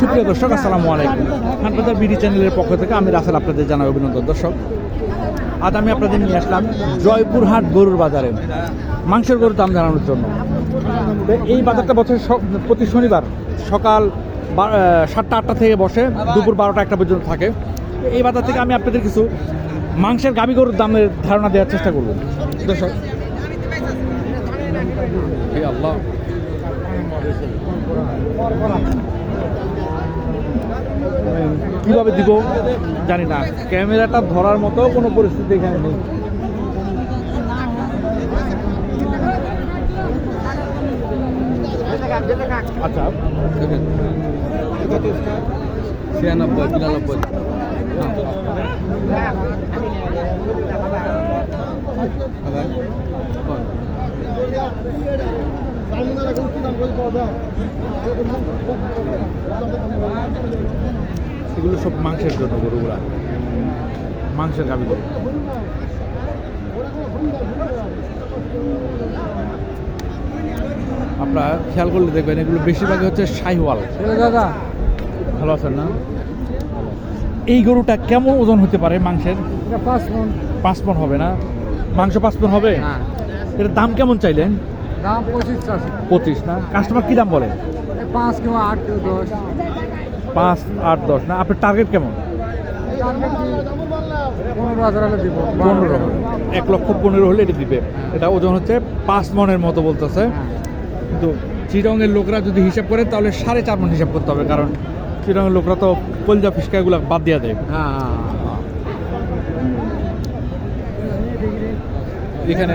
সুপ্রিয় দর্শক, আসসালামু আলাইকুম। খানপাতার বিডি চ্যানেলের পক্ষ থেকে আমি রাসেল আপনাদের জানাই অভিনন্দন। দর্শক, আজ আমি আপনাদের নিয়ে আসলাম জয়পুরহাট গরুর বাজারে মাংসের গরুর দাম জানানোর জন্য। এই বাজারটা বছর প্রতি শনিবার সকাল সাতটা, আটটা থেকে বসে দুপুর বারোটা, একটা পর্যন্ত থাকে। এই বাজার থেকে আমি আপনাদের কিছু মাংসের গাবি গরুর দামের ধারণা দেওয়ার চেষ্টা করব। দর্শক কীভাবে দিব? জানি না। ক্যামেরাটা ধরার মতো কোনো পরিস্থিতি এখানে নেই। আচ্ছা। ছিয়ানব্বই বিরানব্বই এগুলো সব মাংসের জন্য গরুগুলা। মাংসের গাবি গরু। আপনারা খেয়াল করলে দেখবেন এগুলো বেশিরভাগই হচ্ছে শাহিওয়াল। দাদা। ভালো আছেন না? এই গরুটা কেমন ওজন হতে পারে মাংসের? পাঁচ মন। পাঁচ পন হবে না? মাংস পাঁচ পন হবে? হ্যাঁ। এটার দাম কেমন চাইলেন? দাম পঁচিশ চারশো পঁচিশ না? কাস্টমার কি দাম বলে? পাঁচ কিংবা আট দশ। পাঁচ আট দশ না? আপনার টার্গেট কেমন? পনেরো হাজার হলে দিব। পনেরো এক লক্ষ পনেরো হলে এটা দিবে। এটা ওজন হচ্ছে পাঁচ মনের মতো বলতেছে। হ্যাঁ। কিন্তু চিরঙের লোকরা যদি হিসাব করে তাহলে সাড়ে চার মন হিসাব করতে হবে। কারণ চিরঙের লোকরা তো কলজা ফিসকাগুলো বাদ দিয়ে দেয়। হ্যাঁ হ্যাঁ। এখানে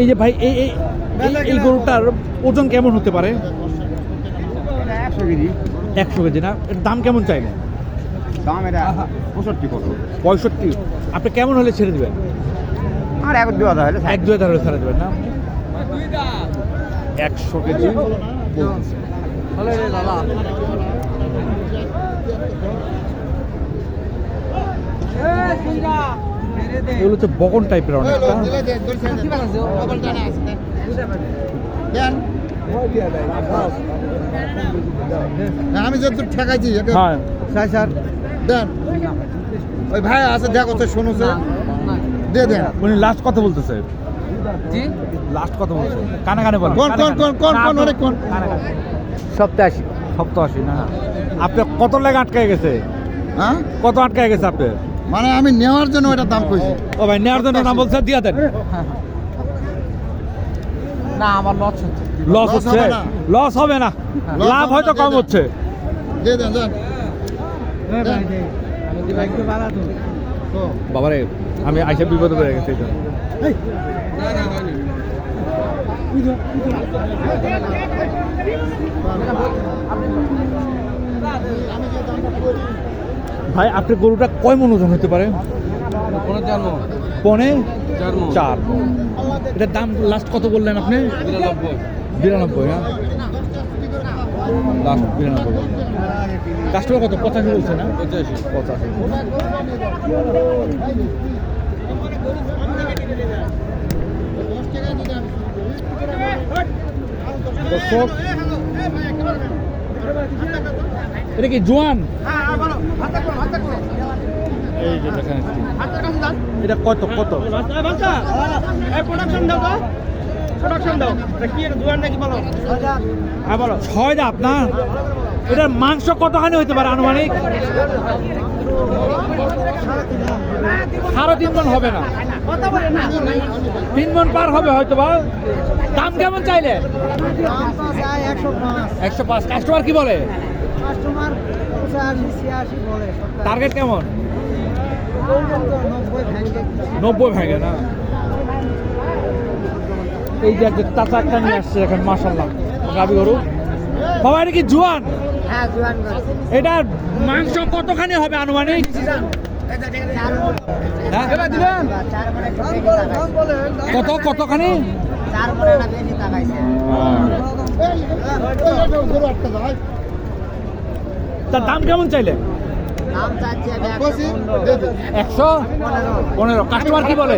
এই যে ভাই এই এই গরুটার ওজন কেমন হতে পারে? একশো কেজি। একশো কেজি না? এর দাম কেমন চাইলে? দাম এটা পঁয়ষট্টি কত? পঁয়ষট্টি। আপনি কেমন হলে ছেড়ে দেবেন? আর এক দু হাজার হলে এক দু হাজার হলে ছেড়ে দেবেন না? একশো কেজি। দাদা এগুলো হচ্ছে বগন টাইপের অনেকটা আমি যত ঠেকাইছি হ্যাঁ। স্যার স্যার দেন। ওই ভাই আছে দেখো তো শুনুছে দিয়ে দেন উনি লাস্ট কথা বলতেছে। জি? লাস্ট কত বলছে। কানে কানে বলেন কোন, কোন, কোন, কোন, কোন, আপনি- অনেক কোন? কানে কানে। সপ্তাহে সপ্তাশি না আপনি কত লেগে আটকায় গেছে? হ্যাঁ? কত আটকায় গেছে আপনার মানে আমি নেওয়ার জন্য ওটা দাম কইছি। ও ভাই নেওয়ার জন্য দাম বলছে দিয়া দেন। না আমার লস হচ্ছে। লস হচ্ছে? হবে না। লস হবে না? Loss লাভ হয়তো কম। হচ্ছে। দিয়ে দেন দেন। তো, বাবারে আমি আইসা বিপদে পড়ে গেছি এই। জন্য। ভাই আপনার গরুটা কয় মন ওজন হতে পারে? পনে চার এটার দাম লাস্ট কত বললেন আপনি? বিরানব্বই। বিরানব্বই না লাস্ট বিরানব্বই। কাস্টমার কত? পঁচাশি বলছে না? পঁচাশি। পঁচাশি। দর্শক এটা কি জোয়ান? এই যে দেখেন এটা কত কত? হ্যাঁ ছয় দাঁত না? এটার মাংস কতখানি হইতে পারে আনুমানিক? সাড়ে তিন মন হবে না। তিন মন পার হবে হয়তো বা। দাম কেমন চাইলে? একশো পাঁচ। কাস্টমার কি বলে? টার্গেট কেমন নব্বই ভেঙে না এই যে চাচা একটা নিয়ে আসছে এখন মাসাল্লাহ গাবি গরু বাবা এটা কি জুয়ান হ্যাঁ এটার মাংস কতখানি হবে আনুমানিক হ্যাঁ? কত কতখানি চার মনে না বেশি টাকাইছে তার দাম কেমন চাইলে দাম চাচ্ছে আমি একশো পনেরো কাস্টমার কি বলে।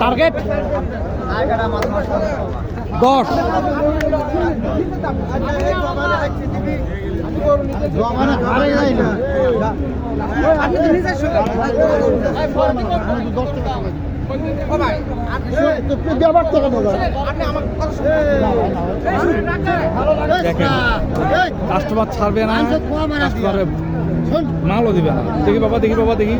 টার্গেট দশ নাই না দেখেন কাস্টমার ছাড়বে না কাস্টমার মালও দিবে না। দেখি বাবা দেখি বাবা দেখি।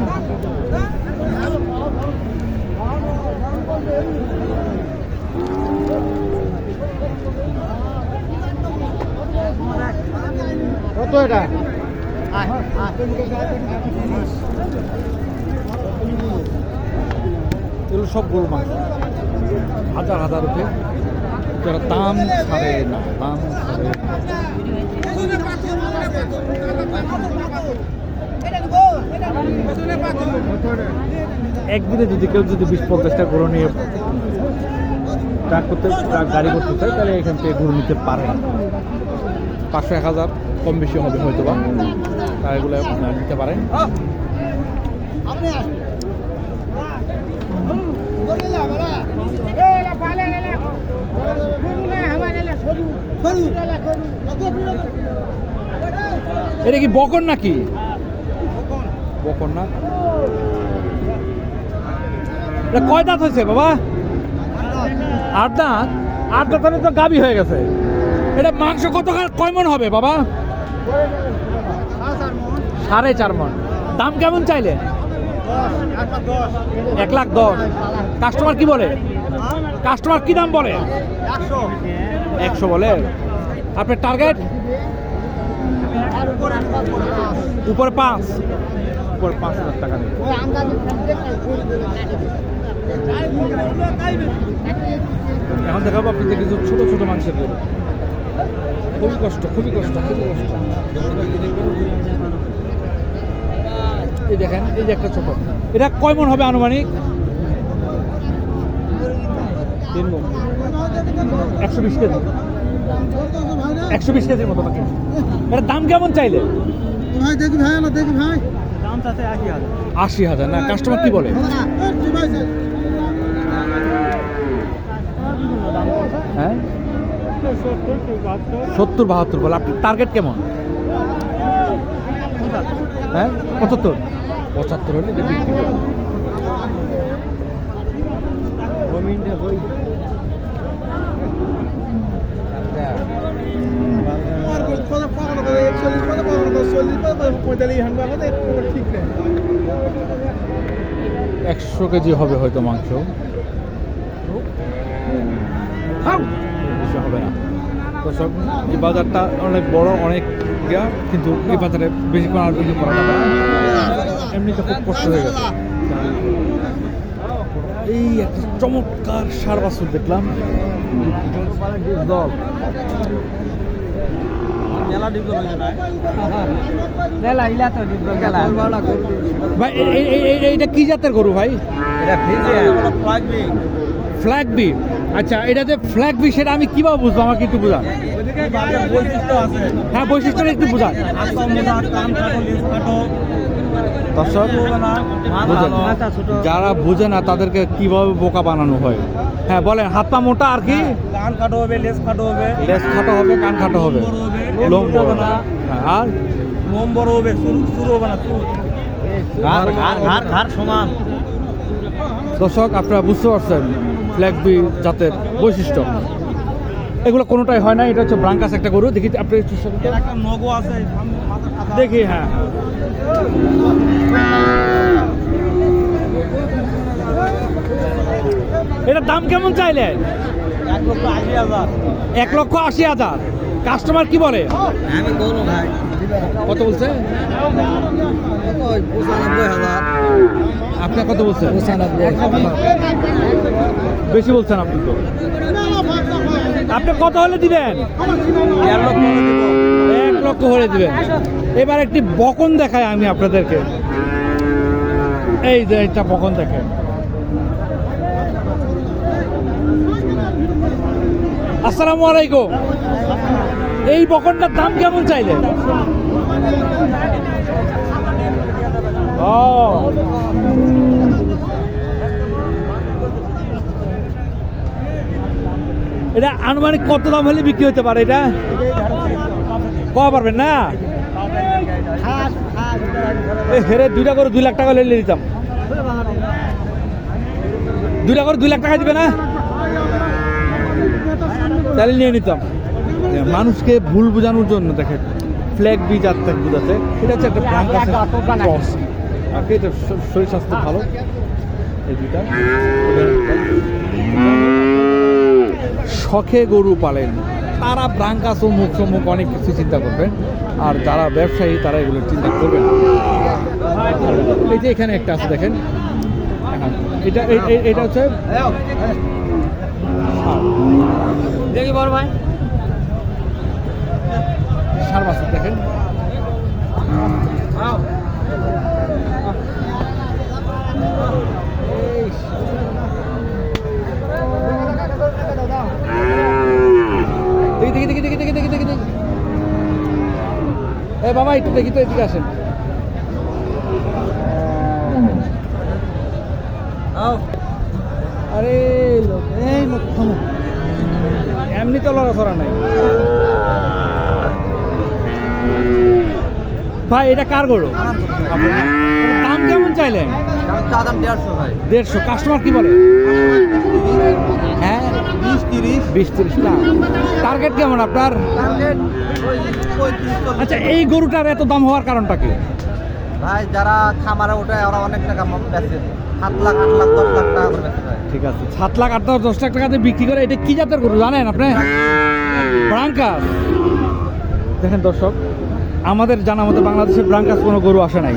কত এটা? এগুলো সব গরু মাংস হাজার হাজার রুপে। যারা দাম ছাড়ে না, দাম ছাড়ে একদিনে যদি কেউ যদি বিশ পঞ্চাশটা গরু নিয়ে ট্রাক করতে গাড়ি করতে চায়, তাহলে এখান থেকে গরু নিতে পারে পাঁচশো এক হাজার, কম বেশি হবে হয়তো বা তারা এগুলো নিতে পারেন। এটা কি বকন নাকি? বকন না? এটা কয় দাঁত হয়েছে বাবা? আট দাঁত? আট দাঁত হলে তো গাবি হয়ে গেছে। এটা মাংস কত কয় মন হবে বাবা? সাড়ে চার মন। দাম কেমন চাইলে? এক লাখ দশ। কাস্টমার কি বলে? কাস্টমার কি দাম বলে? একশো। বলে। আপনার টার্গেট উপরে পাঁচ। উপরে পাঁচ হাজার টাকা এখন দেখাবো আপনাদের কিছু ছোট ছোট মাংসের গরু। খুবই কষ্ট খুবই কষ্ট খুবই কষ্ট। এই দেখেন এই যে একটা ছোট। এটা কয় মন হবে আনুমানিক? তিন একশো বিশ কেজি। একশো বিশ কেজির মতো দাম কেমন চাইলে? ভাই দেখি ভাই না দেখি ভাই। আশি হাজার। না কাস্টমার কি বলে? হ্যাঁ? সত্তর বাহাত্তর বলে। আপনার টার্গেট কেমন? হ্যাঁ? পঁচাত্তর। পঁচাত্তর হলে বিক্রি করব। একশো কেজি হবে হয়তো মাংস। হবে না। তো সব এই বাজারটা অনেক বড় অনেক ইয়া কিন্তু এই বাজারে বেশি আর করা যাবে এমনিতে খুব কষ্ট হয়ে গেছে। এই একটা চমৎকার সার বাছুর দেখলাম। দল এইটা কি জাতের গরু ভাই? ফ্ল্যাগ বি। আচ্ছা এটা যে ফ্ল্যাগ বি সেটা আমি কীভাবে বুঝব? আমাকে একটু বুঝান। বৈশিষ্ট্য আছে। হ্যাঁ বৈশিষ্ট্যটা একটু বুঝান। লিস দর্শক যারা বুঝে না তাদেরকে কীভাবে বোকা বানানো হয়? হ্যাঁ বলেন হাত পা মোটা আর কি? কান কাটো হবে লেস কাটো হবে। লেজ খাটো হবে কান খাটো হবে। লোম বড় হ্যাঁ, আর? লোম বড় হবে সুর হবে না ঘাড় সমান। দর্শক আপনারা বুঝতে পারছেন ফ্ল্যাগ বি জাতের বৈশিষ্ট্য। এগুলো কোনোটাই হয় না এটা হচ্ছে ব্রাঙ্কাস একটা গরু। দেখি আপনি আছে দেখি হ্যাঁ এটার দাম কেমন চাইলে? এক লক্ষ আশি হাজার। কাস্টমার কি বলে? কত বলছে? আপনার কত বলছেন বেশি বলছেন আপনি তো। আপনি কত হলে দিবেন? এক লক্ষ হলে দিবেন। এবার একটি বকন দেখাই আমি আপনাদেরকে। এই যে একটা বকন দেখেন। আসসালামু আলাইকুম। এই বকনটার দাম কেমন চাইলে ও। এটা আনুমানিক কত দাম হলে বিক্রি হতে পারে এটা? কওয়া পারবেন না? হেরে দুইটা করে দুই লাখ টাকা লেলে দিতাম। দুইটা করে দুই লাখ টাকা দিবে না? তাহলে নিয়ে নিতাম। মানুষকে ভুল বোঝানোর জন্য দেখেন ফ্ল্যাগ বীজ বীজ আছে। এটা হচ্ছে একটা ব্রাঙ্কাসের ক্রস আর এটা শরীর স্বাস্থ্য ভালো। এই দুইটা। শখে গরু পালেন। তারা ব্রাঙ্কাস ও মুখ সম্মুখ অনেক কিছু চিন্তা করবেন আর যারা ব্যবসায়ী তারা এগুলো চিন্তা করবেন আর এই যে এখানে একটা আছে দেখেন। এটা এটা হচ্ছে দেখি বড় ভাই। সার দেখেন। দেখি দেখি দেখি দেখি দেখি দেখি দেখি। এ বাবা একটু দেখি তো এদিকে আসেন। আরে লোক এই লোক থামো। এমনি তো লড়াচড়া নাই। ভাই এটা কার গরু? দাম কেমন চাইলেন? দেড়শো। কাস্টমার কি বলে? বিশ তিরিশ। না? টার্গেট কেমন আপনার? আচ্ছা এই গরুটার এত দাম হওয়ার কারণটা কি? ভাই যারা খামারে ওঠায় ওরা অনেক টাকা বেচে। সাত লাখ আট লাখ দশ লাখ টাকা করে বেচে ঠিক আছে সাত লাখ আট দশ দশ লাখ টাকাতে বিক্রি করে এটা কি জাতের গরু জানেন আপনি? ব্রাঙ্কাস। দেখেন দর্শক আমাদের জানা মতো বাংলাদেশের ব্রাঙ্কাস কোনো গরু আসে নাই।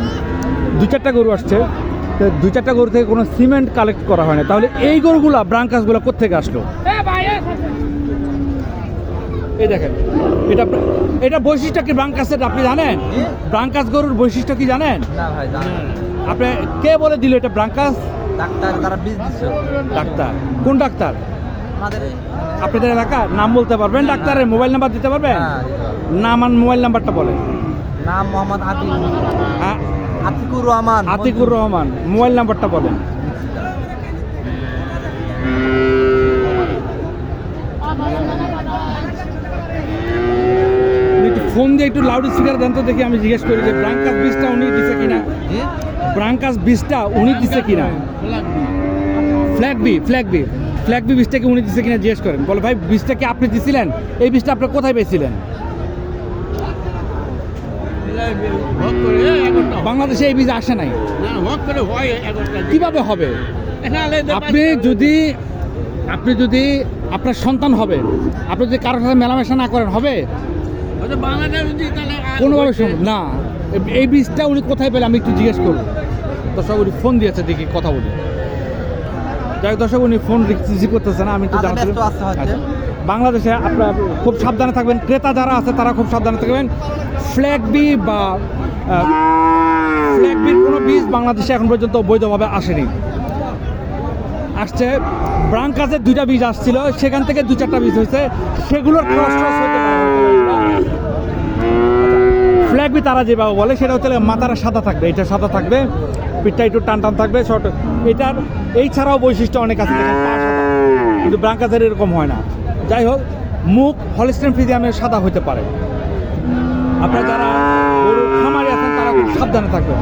দু চারটা গরু আসছে। দু চারটা গরু থেকে কোনো সিমেন্ট কালেক্ট করা হয় না। তাহলে এই গরুগুলা ব্রাঙ্কাসগুলো কোথেকে আসলো? এই দেখেন এটা এটা বৈশিষ্ট্য কি ব্রাঙ্কাসের আপনি জানেন? ব্রাঙ্কাস গরুর বৈশিষ্ট্য কি জানেন। আপনি কে বলে দিল এটা ব্রাঙ্কাস? ডাক্তার তারা বীজ দিচ্ছে ডাক্তার। কোন ডাক্তার? আপনাদের এলাকার নাম বলতে পারবেন? ডাক্তারের মোবাইল নাম্বার দিতে পারবেন? হ্যাঁ, নাম আর মোবাইল নাম্বারটা বলেন। নাম মোহাম্মদ আতিক হ্যাঁ আতিকুর রহমান। আতিকুর রহমান মোবাইল নাম্বারটা বলেন। ফোন দিয়ে একটু লাউড স্পিকার দেন তো দেখি আমি জিজ্ঞেস করি যে ব্রাঙ্কাস বীজটা উনি দিছে কিনা? ব্রাঙ্কাস বীজটা উনি দিছে কিনা? Flag B flag B flag B বীজটা কি উনি দিছে কিনা জিজ্ঞেস করেন। বলে ভাই বীজটা কি আপনি দিছিলেন? এই বীজটা আপনি কোথায় পেয়েছিলেন? বাংলাদেশে এই বীজ আসে নাই? কীভাবে হবে? আপনি যদি আপনি যদি আপনার সন্তান হবে আপনি যদি কারোর সাথে মেলামেশা না করেন হবে? কোনোভাবে সম্ভব না। এই বীজটা উনি কোথায় পেলে আমি একটু জিজ্ঞেস করব। দর্শক উনি ফোন দিয়েছে দেখি কথা বলি। যাই দর্শক উনি ফোন রিসিভ করতেছে না আমি একটু আচ্ছা, জানাতে বাংলাদেশে আপনার খুব সাবধানে থাকবেন। ক্রেতা যারা আছে, তারা খুব সাবধানে থাকবেন। ফ্ল্যাগ বি বা ফ্ল্যাগ বির কোনো বীজ বাংলাদেশে এখন পর্যন্ত বৈধভাবে আসেনি। আসছে ব্রাঙ্কাসের দুইটা বীজ আসছিল, সেখান থেকে দু চারটা বীজ হয়েছে। সেগুলোর হতে ফ্ল্যাগ বি তারা যেভাবে বলে, সেটা হচ্ছে মাথাটা সাদা থাকবে, এটা সাদা থাকবে, পিঠটা একটু টান টান থাকবে শর্ট এটার এই ছাড়াও বৈশিষ্ট্য অনেক আছে। কিন্তু ব্রাঙ্কাসের এরকম হয় না। যাই হোক, মুখ হলিস্টেন ফ্রিজিয়ামের সাদা হতে পারে। আপনারা যারা খামারে আছেন, তারা খুব সাবধানে থাকবেন।